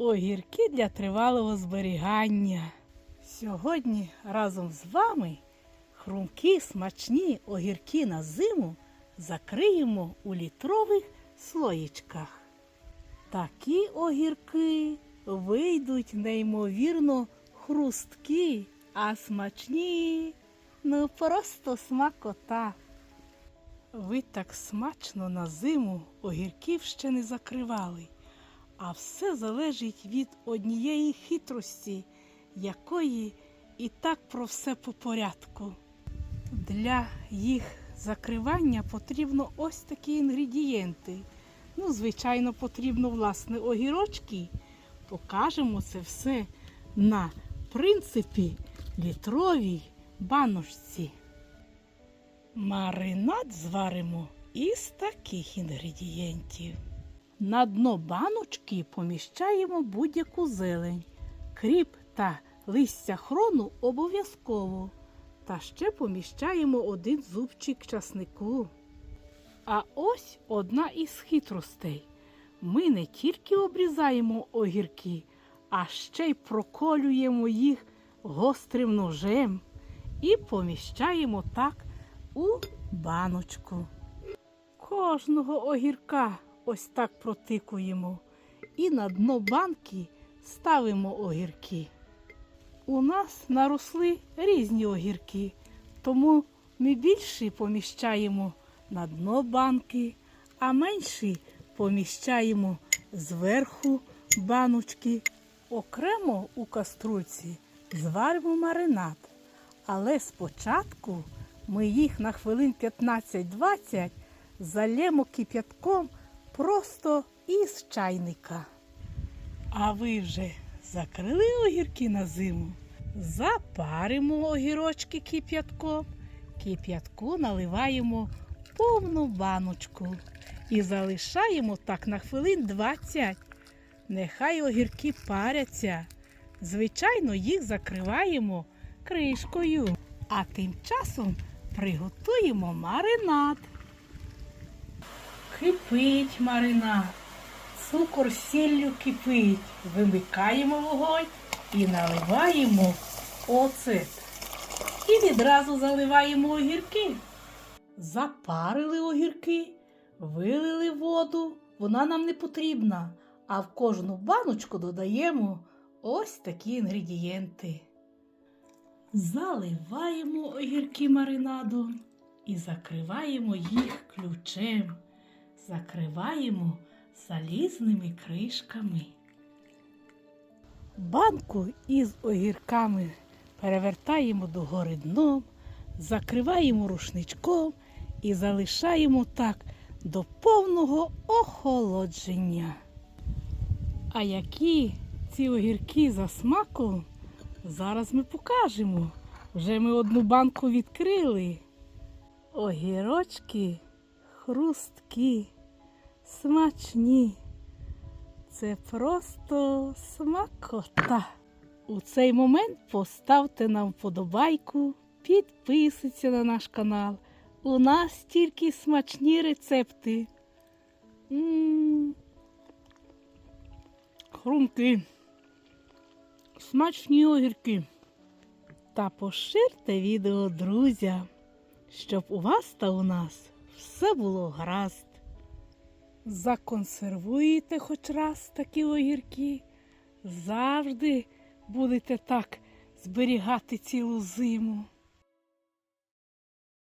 Огірки для тривалого зберігання. Сьогодні разом з вами хрумкі смачні огірки на зиму закриємо у літрових слоїчках. Такі огірки вийдуть неймовірно хрусткі, а смачні, ну просто смакота. Ви так смачно на зиму огірків ще не закривали, а все залежить від однієї хитрості, якої і так про все по порядку. Для їх закривання потрібно ось такі інгредієнти. Ну, звичайно, потрібно власне огірочки. Покажемо це все на принципі літровій баночці. Маринад зваримо із таких інгредієнтів. На дно баночки поміщаємо будь-яку зелень, кріп та листя хрону обов'язково. Та ще поміщаємо один зубчик часнику. А ось одна із хитростей. Ми не тільки обрізаємо огірки, а ще й проколюємо їх гострим ножем і поміщаємо так у баночку. Кожного огірка ось так протикуємо і на дно банки ставимо огірки. У нас наросли різні огірки, тому ми більші поміщаємо на дно банки, а менші поміщаємо зверху баночки. Окремо у каструльці зваримо маринад. Але спочатку ми їх на хвилин 15-20 залємо кип'ятком просто із чайника. А ви вже закрили огірки на зиму? Запаримо огірочки кип'ятком. Кип'ятку наливаємо повну баночку і залишаємо так на хвилин 20. Нехай огірки паряться. Звичайно, їх закриваємо кришкою. А тим часом приготуємо маринад. Кипить маринад. Цукор сіллю кипить. Вимикаємо вогонь і наливаємо оцет. І відразу заливаємо огірки. Запарили огірки, вилили воду. Вона нам не потрібна. А в кожну баночку додаємо ось такі інгредієнти. Заливаємо огірки маринадом і закриваємо їх ключем. Закриваємо залізними кришками. Банку із огірками перевертаємо догори дном, закриваємо рушничком і залишаємо так до повного охолодження. А які ці огірки за смаком, зараз ми покажемо. Вже ми одну банку відкрили. Огірочки хрусткі, смачні. Це просто смакота. У цей момент поставте нам вподобайку, підписуйтесь на наш канал. У нас тільки смачні рецепти. Хрумки, смачні огірки. Та поширте відео друзям, щоб у вас та у нас все було гаразд. Законсервуєте хоч раз такі огірки, завжди будете так зберігати цілу зиму.